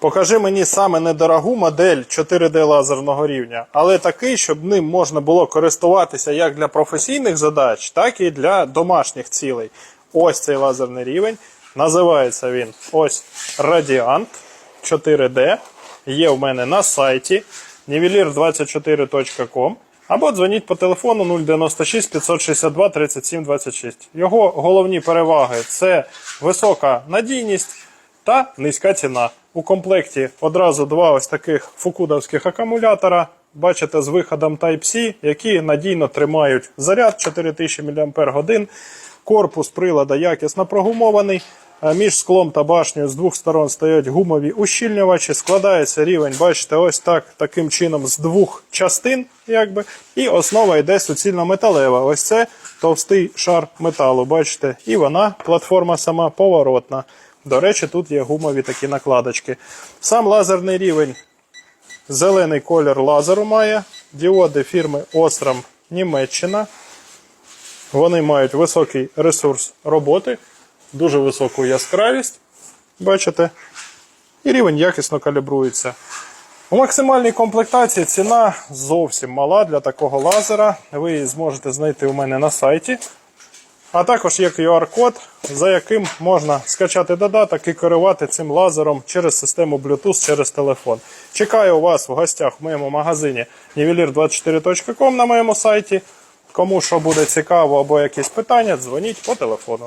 Покажи мені саме недорогу модель 4D лазерного рівня, але такий, щоб ним можна було користуватися як для професійних задач, так і для домашніх цілей. Ось цей лазерний рівень. Називається він ось Radiant 4D. Є в мене на сайті nivelir24.com або дзвоніть по телефону 096 562 37 26. Його головні переваги це висока надійність та низька ціна. У комплекті одразу два ось таких фукудовських акумулятора. Бачите, з виходом Type-C, які надійно тримають заряд 4000 мАч. Корпус прилада якісно прогумований. Між склом та башнею з двох сторон стоять гумові ущільнювачі. Складається рівень, бачите, ось так таким чином з двох частин, якби, і основа йде суцільно металева. Ось це товстий шар металу. Бачите, і вона, платформа сама поворотна. До речі, тут є гумові такі накладочки. Сам лазерний рівень зелений колір лазеру має. Діоди фірми Osram Німеччина. Вони мають високий ресурс роботи, дуже високу яскравість. Бачите? І рівень якісно калібрується. У максимальній комплектації ціна зовсім мала для такого лазера. Ви її зможете знайти у мене на сайті. А також є QR-код, за яким можна скачати додаток і керувати цим лазером через систему Bluetooth через телефон. Чекаю вас в гостях в моєму магазині nivelir24.com на моєму сайті. Кому що буде цікаво або якісь питання, дзвоніть по телефону.